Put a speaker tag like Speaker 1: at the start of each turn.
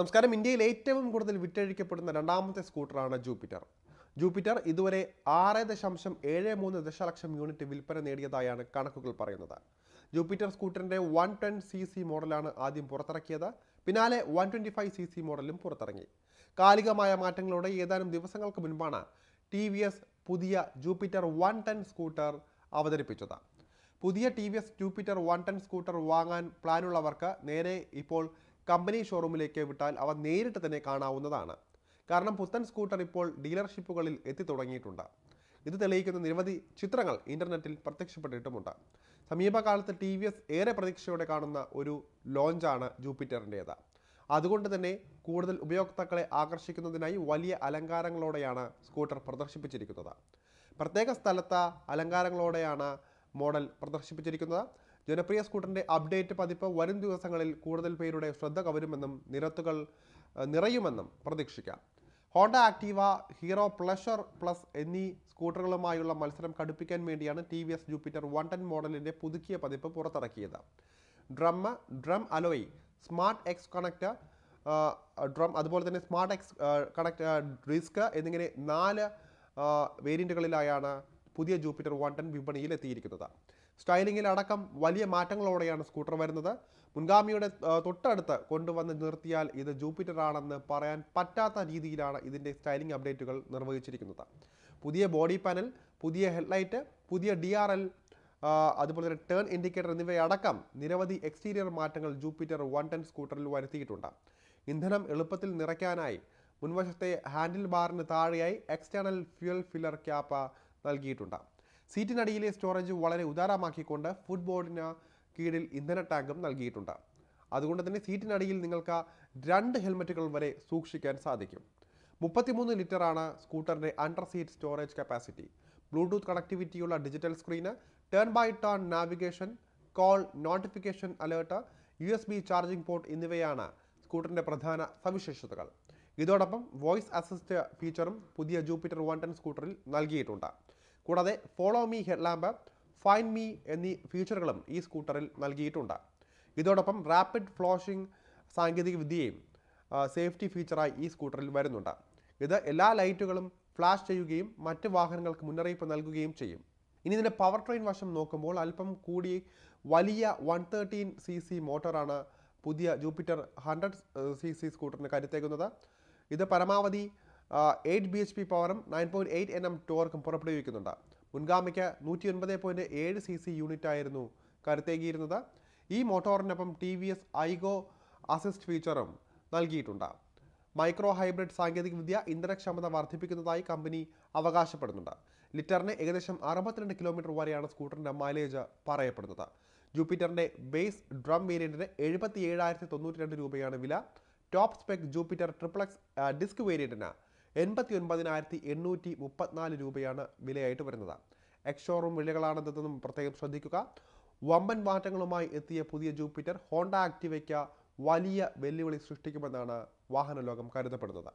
Speaker 1: നമസ്കാരം. ഇന്ത്യയിൽ ഏറ്റവും കൂടുതൽ വിറ്റഴിക്കപ്പെടുന്ന രണ്ടാമത്തെ സ്കൂട്ടറാണ് ജൂപ്പിറ്റർ. ജൂപ്പിറ്റർ ഇതുവരെ ആറ് ദശാംശം ഏഴ് മൂന്ന് ദശലക്ഷം യൂണിറ്റ് വിൽപ്പന നേടിയതായാണ് കണക്കുകൾ പറയുന്നത്. ജൂപ്പിറ്റർ സ്കൂട്ടറിന്റെ വൺ ടെൻ സി സി മോഡലാണ് ആദ്യം പുറത്തിറക്കിയത്. പിന്നാലെ one twenty five C C മോഡലും പുറത്തിറങ്ങി. കാലികമായ മാറ്റങ്ങളോടെ ഏതാനും ദിവസങ്ങൾക്ക് മുൻപാണ് ടി വി എസ് പുതിയ ജൂപ്പിറ്റർ വൺ ടെൻ സ്കൂട്ടർ അവതരിപ്പിച്ചത്. പുതിയ T V S Jupiter one ten scooter വാങ്ങാൻ പ്ലാനുള്ളവർക്ക് നേരെ ഇപ്പോൾ കമ്പനി ഷോറൂമിലേക്ക് വിട്ടാൽ അവ നേരിട്ട് തന്നെ കാണാവുന്നതാണ്. കാരണം പുത്തൻ സ്കൂട്ടർ ഇപ്പോൾ ഡീലർഷിപ്പുകളിൽ എത്തിത്തുടങ്ങിയിട്ടുണ്ട് ഇത് തെളിയിക്കുന്ന നിരവധി ചിത്രങ്ങൾ ഇന്റർനെറ്റിൽ പ്രത്യക്ഷപ്പെട്ടിട്ടുമുണ്ട്. സമീപകാലത്ത് ടി വി എസ് ഏറെ പ്രതീക്ഷയോടെ കാണുന്ന ഒരു ലോഞ്ചാണ് ജൂപ്പിറ്ററിന്റേത് അതുകൊണ്ട് തന്നെ കൂടുതൽ ഉപയോക്താക്കളെ ആകർഷിക്കുന്നതിനായി വലിയ അലങ്കാരങ്ങളോടെയാണ് സ്കൂട്ടർ പ്രദർശിപ്പിച്ചിരിക്കുന്നത്. പ്രത്യേക സ്ഥലത്ത് അലങ്കാരങ്ങളോടെയാണ് മോഡൽ പ്രദർശിപ്പിച്ചിരിക്കുന്നത്. ജനപ്രിയ സ്കൂട്ടറിന്റെ അപ്ഡേറ്റ് പതിപ്പ് വരും ദിവസങ്ങളിൽ കൂടുതൽ പേരുടെ ശ്രദ്ധ കവരുമെന്നും നിരത്തുകൾ നിറയുമെന്നും പ്രതീക്ഷിക്കാം. Honda Activa Hero Pleasure plus എന്നീ സ്കൂട്ടറുകളുമായുള്ള മത്സരം കടുപ്പിക്കാൻ വേണ്ടിയാണ് T V S Jupiter one ten മോഡലിന്റെ പുതുക്കിയ പതിപ്പ് പുറത്തിറക്കിയത്. Drum drum alloy smart X connect drum അതുപോലെ തന്നെ സ്മാർട്ട് എക്സ് കണക്ട് റിസ്ക് എന്നിങ്ങനെ നാല് വേരിയന്റുകളിലായാണ് പുതിയ ജൂപ്പിറ്റർ വൺ വിപണിയിൽ എത്തിയിരിക്കുന്നത് സ്റ്റൈലിംഗിൽ അടക്കം വലിയ മാറ്റങ്ങളോടെയാണ് സ്കൂട്ടർ വരുന്നത്. മുൻഗാമിയുടെ തൊട്ടടുത്ത് കൊണ്ടുവന്ന് നിർത്തിയാൽ ഇത് ജൂപ്പിറ്റർ ആണെന്ന് പറയാൻ പറ്റാത്ത രീതിയിലാണ് ഇതിന്റെ സ്റ്റൈലിംഗ് അപ്ഡേറ്റുകൾ നിർവഹിച്ചിരിക്കുന്നത്. പുതിയ ബോഡി പാനൽ പുതിയ ഹെഡ്ലൈറ്റ് പുതിയ ഡി ആർ എൽ അതുപോലെ തന്നെ ടേൺ ഇൻഡിക്കേറ്റർ എന്നിവയടക്കം നിരവധി എക്സ്റ്റീരിയർ മാറ്റങ്ങൾ ജൂപ്പിറ്റർ വൺ ടെൻ സ്കൂട്ടറിൽ വരുത്തിയിട്ടുണ്ട്. ഇന്ധനം എളുപ്പത്തിൽ നിറയ്ക്കാനായി മുൻവശത്തെ ഹാൻഡിൽ ബാറിന് താഴെയായി എക്സ്റ്റേണൽ ഫ്യൂൽ ഫില്ലർ ക്യാപ്പ് നൽകിയിട്ടുണ്ട് സീറ്റിനടിയിലെ സ്റ്റോറേജ് വളരെ ഉദാരമാക്കിക്കൊണ്ട് ഫുഡ് ബോർഡിന് കീഴിൽ ഇന്ധന ടാങ്കും നൽകിയിട്ടുണ്ട്. അതുകൊണ്ട് തന്നെ സീറ്റിനടിയിൽ നിങ്ങൾക്ക് രണ്ട് ഹെൽമറ്റുകൾ വരെ സൂക്ഷിക്കാൻ സാധിക്കും. മുപ്പത്തിമൂന്ന് ലിറ്ററാണ് സ്കൂട്ടറിന്റെ under seat storage capacity Bluetooth കണക്ടിവിറ്റിയുള്ള digital screen turn by turn navigation call notification alert U S B charging port എന്നിവയാണ് സ്കൂട്ടറിന്റെ പ്രധാന സവിശേഷതകൾ. ഇതോടൊപ്പം വോയിസ് അസിസ്റ്റ് ഫീച്ചറും പുതിയ ജൂപ്പിറ്റർ വൺ ടെൻ സ്കൂട്ടറിൽ നൽകിയിട്ടുണ്ട്. കൂടാതെ follow me headlamp find me എന്നീ ഫീച്ചറുകളും ഈ സ്കൂട്ടറിൽ നൽകിയിട്ടുണ്ട്. ഇതോടൊപ്പം റാപ്പിഡ് ഫ്ലോഷിംഗ് സാങ്കേതിക വിദ്യയും സേഫ്റ്റി ഫീച്ചറായി ഈ സ്കൂട്ടറിൽ വരുന്നുണ്ട്. ഇത് എല്ലാ ലൈറ്റുകളും ഫ്ലാഷ് ചെയ്യുകയും മറ്റ് വാഹനങ്ങൾക്ക് മുന്നറിയിപ്പ് നൽകുകയും ചെയ്യും. ഇനി ഇതിന്റെ പവർ ട്രെയിൻ വശം നോക്കുമ്പോൾ അല്പം കൂടി വലിയ വൺ തേർട്ടീൻ സി സി മോട്ടോറാണ് പുതിയ ജൂപ്പിറ്റർ ഹൺഡ്രഡ് സി സി സ്കൂട്ടറിന് കരുത്തേക്കുന്നത് ഇത് പരമാവധി എയ്റ്റ് ബി എച്ച് പി പവറും nine point eight N M ടോർക്കും പുറപ്പെടുവിക്കുന്നുണ്ട്. മുൻഗാമിക്ക് നൂറ്റി ഒൻപത് പോയിന്റ് ഏഴ് സി സി യൂണിറ്റ് ആയിരുന്നു കരുത്തേകിയിരുന്നത്. ഈ മോട്ടോറിനൊപ്പം T V S iGo assist ഫീച്ചറും നൽകിയിട്ടുണ്ട്. മൈക്രോ ഹൈബ്രിഡ് സാങ്കേതികവിദ്യ ഇന്ധനക്ഷമത വർദ്ധിപ്പിക്കുന്നതായി കമ്പനി അവകാശപ്പെടുന്നുണ്ട്. ലിറ്ററിന് ഏകദേശം അറുപത്തിരണ്ട് കിലോമീറ്റർ വരെയാണ് സ്കൂട്ടറിന്റെ മൈലേജ് പറയപ്പെടുന്നത്. ജൂപ്പിറ്ററിന്റെ ബേസ് ഡ്രം വേരിയന്റിന് എഴുപത്തി ഏഴായിരത്തി തൊണ്ണൂറ്റി രണ്ട് രൂപയാണ് വില. Top spec Jupiter triplex disc വേരിയന്റിന് എൺപത്തി ഒൻപതിനായിരത്തി എണ്ണൂറ്റി മുപ്പത്തിനാല് രൂപയാണ് വിലയായിട്ട് വരുന്നത്. എക്സോറും വിലകളാണെന്നതെന്നും പ്രത്യേകം ശ്രദ്ധിക്കുക. വമ്പൻ മാറ്റങ്ങളുമായി എത്തിയ പുതിയ ജൂപ്പിറ്റർ ഹോണ്ട ആക്ടിവയ്ക്ക് വലിയ വെല്ലുവിളി സൃഷ്ടിക്കുമെന്നാണ് വാഹന ലോകം കരുതപ്പെടുന്നത്.